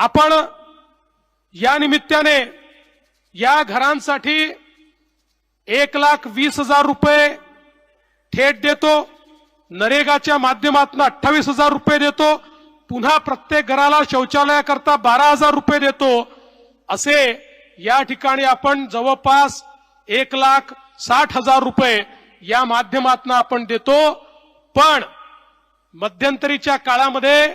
आपण या निमित्ताने या घरांसाठी एक लाख वीस हजार रुपये थेट देतो. नरेगाच्या माध्यमातून अठ्ठावीस हजार रुपये देतो. पुन्हा प्रत्येक घराला शौचालयाकरता बारा हजार रुपये देतो. असे या ठिकाणी आपण जवळपास एक लाख साठ हजार रुपये या माध्यमातून आपण देतो. पण मध्यंतरीच्या काळामध्ये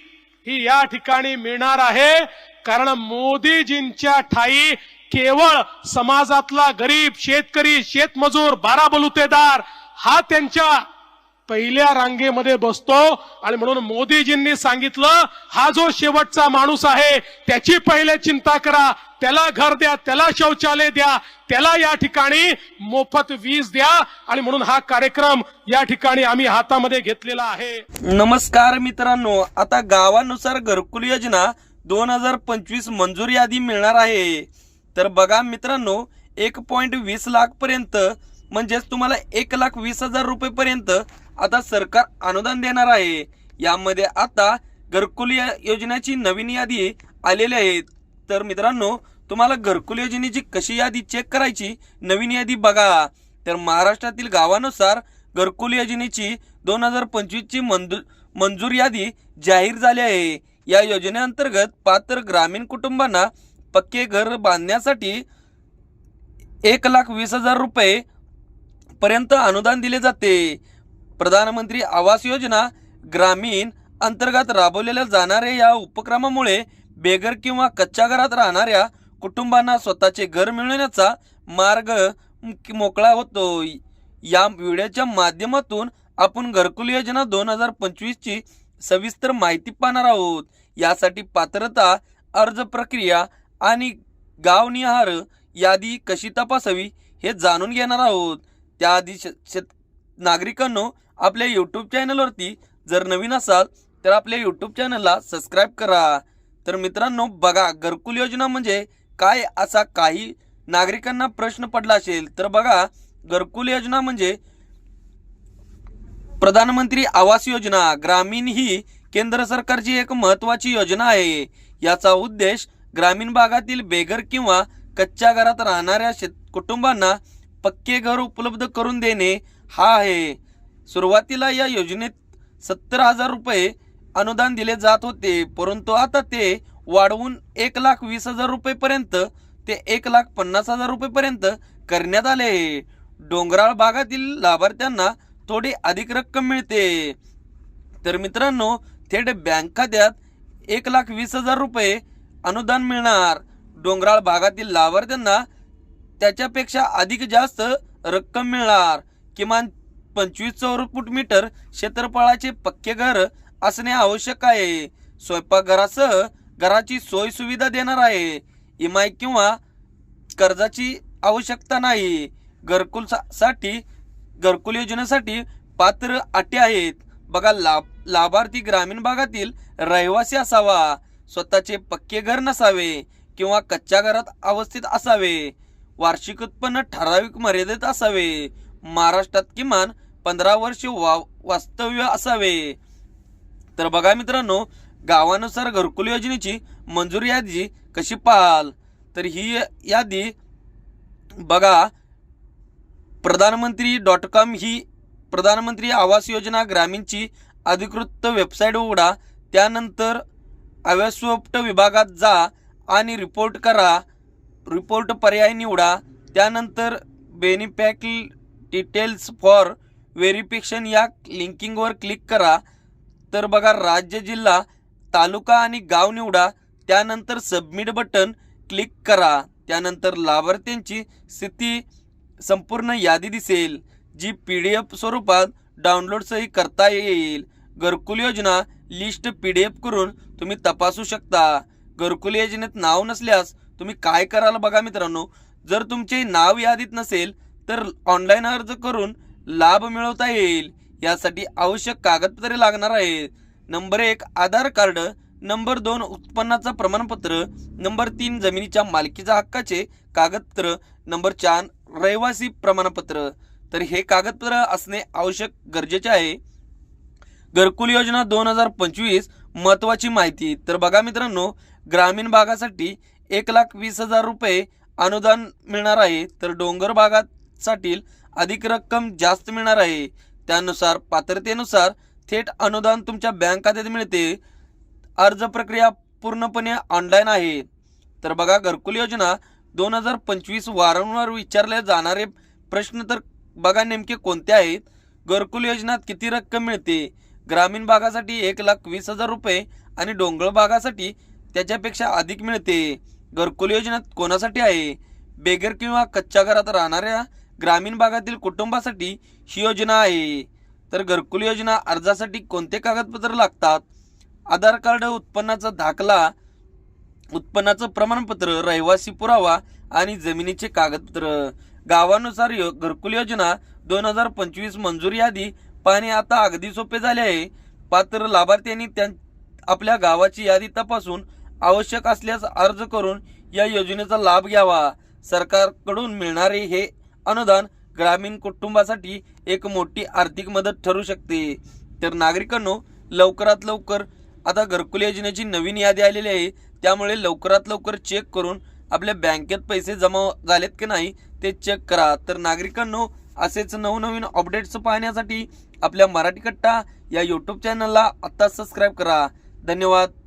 ही या ठिकाणी मिळणार आहे. कारण मोदीजींच्या ठाई केवळ समाजातला गरीब शेतकरी शेतमजूर बारा बलुतेदार हा त्यांच्या पहिल्या रांगेमध्ये बसतो आणि म्हणून मोदीजींनी सांगितलं हा जो शेवटचा माणूस आहे त्याची पहिले चिंता करा त्याला घर द्या त्याला शौचालय द्या त्याला या ठिकाणी मोफत वीज द्या आणि म्हणून हा कार्यक्रम या ठिकाणी आम्ही हातामध्ये घेतलेला आहे. नमस्कार मित्रांनो आता गावानुसार घरकुल योजना दोन हजार पंचवीस मंजूर यादी मिळणार आहे. तर बघा मित्रांनो एक पॉईंट वीस लाख पर्यंत म्हणजेच तुम्हाला एक लाख वीस हजार रुपये पर्यंत आता सरकार अनुदान देणार आहे. यामध्ये आता घरकुल योजनेची नवीन यादी आलेली आहे. तर मित्रांनो तुम्हाला घरकुल योजनेची कशी यादी चेक करायची? नवीन यादी बघा. तर महाराष्ट्रातील गावानुसार घरकुल योजनेची दोन हजार पंचवीसची मंजू मंजूर यादी जाहीर झाली आहे. या योजनेअंतर्गत पात्र ग्रामीण कुटुंबांना पक्के घर बांधण्यासाठी एक लाख वीस हजार रुपये पर्यंत अनुदान दिले जाते. प्रधानमंत्री आवास योजना ग्रामीण अंतर्गत राबवलेल्या जाणाऱ्या या उपक्रमामुळे बेघर किंवा कच्च्या घरात राहणाऱ्या कुटुंबांना स्वतःचे घर मिळवण्याचा मार्ग मोकळा होतो. या व्हिडिओच्या माध्यमातून आपण घरकुल योजना दोन हजार पंचवीसची सविस्तर माहिती पाहणार आहोत. यासाठी पात्रता अर्ज प्रक्रिया आणि गावनिहार यादी कशी तपासावी हे जाणून घेणार आहोत. त्याआधी श शेत नागरिकांनो आपल्या यूट्यूब चॅनलवरती जर नवीन असाल तर आपल्या यूट्यूब चॅनलला सबस्क्राईब करा. तर मित्रांनो बघा घरकुल योजना म्हणजे काय असा काही नागरिकांना प्रश्न पडला असेल तर बघा घरकुल योजना म्हणजे प्रधानमंत्री आवास योजना. ग्रामीण ही केंद्र सरकारची एक महत्वाची योजना आहे. याचा उद्देश ग्रामीण भागातील बेघर किंवा कच्च्या घरात राहणाऱ्या शेत कुटुंबांना पक्के घर उपलब्ध करून देणे हा आहे. सुरुवातीला या योजनेत सत्तर हजार रुपये अनुदान दिले जात होते परंतु आता ते वाढवून एक लाख वीस हजार रुपयेपर्यंत ते एक लाख पन्नास हजार रुपयेपर्यंत करण्यात आले आहे. डोंगराळ भागातील लाभार्थ्यांना थोडी अधिक रक्कम मिळते. तर मित्रांनो थेट बँक खात्यात एक लाख वीस हजार रुपये अनुदान मिळणार. डोंगराळ भागातील लाभार्थ्यांना त्याच्यापेक्षा अधिक जास्त रक्कम मिळणार. किमान पंचवीस चौरफूट मीटर क्षेत्रफळाचे पक्के घर असणे आवश्यक आहे. स्वयंपाकघरासह घराची सोय सुविधा देणार आहे. इमाई किंवा कर्जाची आवश्यकता नाही. घरकुल सा- साठी घरकुल योजनेसाठी पात्र अटी आहेत. बघा लाभ लाभार्थी ग्रामीण भागातील रहिवासी असावा. स्वतःचे पक्के घर नसावे किंवा कच्च्या घरात अवस्थित असावे. वार्षिक उत्पन्न ठराविक मर्यादेत असावे. महाराष्ट्रात किमान पंधरा वर्ष वा वास्तव्य असावे. तर बघा मित्रांनो गावानुसार घरकुल योजनेची मंजुरी यादी कशी पाहाल? तर ही यादी बघा. प्रधानमंत्री डॉट कॉम ही प्रधानमंत्री आवास योजना ग्रामीणची अधिकृत वेबसाईट उघडा. त्यानंतर अव्यस्वप्ट विभागात जा आणि रिपोर्ट करा. रिपोर्ट पर्याय निवडा. त्यानंतर बेनिफॅक्ट डिटेल्स फॉर व्हेरिफिकेशन या लिंकिंगवर क्लिक करा. तर बघा राज्य जिल्हा तालुका आणि गाव निवडा. त्यानंतर सबमिट बटन क्लिक करा. त्यानंतर लाभार्थ्यांची स्थिती संपूर्ण यादी दिसेल जी पी डी एफ स्वरूपात डाउनलोडसही करता येईल. घरकुल योजना लिस्ट पी डी एफ करून तुम्ही तपासू शकता. घरकुल योजनेत नाव नसल्यास तुम्ही काय कराल बघा मित्रांनो. जर तुमचे नाव यादीत नसेल तर ऑनलाईन अर्ज करून लाभ मिळवता येईल. यासाठी आवश्यक कागदपत्रे लागणार आहेत. नंबर एक आधार कार्ड. नंबर दोन उत्पन्नाचं प्रमाणपत्र. नंबर तीन जमिनीच्या मालकीच्या हक्काचे कागदपत्र. नंबर चार रहिवासी प्रमाणपत्र. तर हे कागदपत्र असणे आवश्यक गरजेचे आहे. घरकुल योजना दोन हजार पंचवीस महत्वाची माहिती. तर बघा मित्रांनो ग्रामीण भागासाठी एक लाख वीस हजार रुपये अनुदान मिळणार आहे तर डोंगर भागासाठी अधिक रक्कम जास्त मिळणार आहे. त्यानुसार पात्रतेनुसार थेट अनुदान तुमच्या बँक खात्यात मिळते. अर्ज प्रक्रिया पूर्णपणे ऑनलाईन आहे. तर बघा घरकुल योजना दोन हजार पंचवीस वारंवार विचारले जाणारे प्रश्न तर बघा नेमके कोणते आहेत. घरकुल योजनात किती रक्कम मिळते? ग्रामीण भागासाठी एक लाख वीस हजार रुपये आणि डोंगर भागासाठी त्याच्यापेक्षा अधिक मिळते. घरकुल योजना कोणासाठी आहे? बेघर किंवा कच्च्या घरात राहणाऱ्या ग्रामीण भागातील कुटुंबासाठी ही योजना आहे. तर घरकुल योजना अर्जासाठी कोणते कागदपत्र लागतात? आधार कार्ड उत्पन्नाचा दाखला उत्पन्नाचं प्रमाणपत्र रहिवासी पुरावा आणि जमिनीचे कागदपत्र. गावानुसार यो- घरकुल योजना दोन हजार पंचवीस मंजूर यादी पाहणे आता अगदी सोपे झाले आहे. पात्र लाभार्थ्यांनी त्या आपल्या गावाची यादी तपासून आवश्यक असल्यास अर्ज करून या योजनेचा लाभ घ्यावा. सरकारकडून मिळणारे हे अनुदान ग्रामीण कुटुंबासाठी एक मोठी आर्थिक मदत ठरू शकते. तर नागरिकांनो लवकरात लवकर आता घरकुल योजनेची नवीन यादी आलेली आहे. त्यामुळे लवकरात लवकर चेक करून आपल्या बँकेत पैसे जमा झालेत की नाही ते चेक करा. तर नागरिकांनो असेच नवनवीन अपडेट्स पाहण्यासाठी आपल्या मराठी कट्टा या यूट्यूब चॅनलला आत्ता सबस्क्राईब करा. धन्यवाद.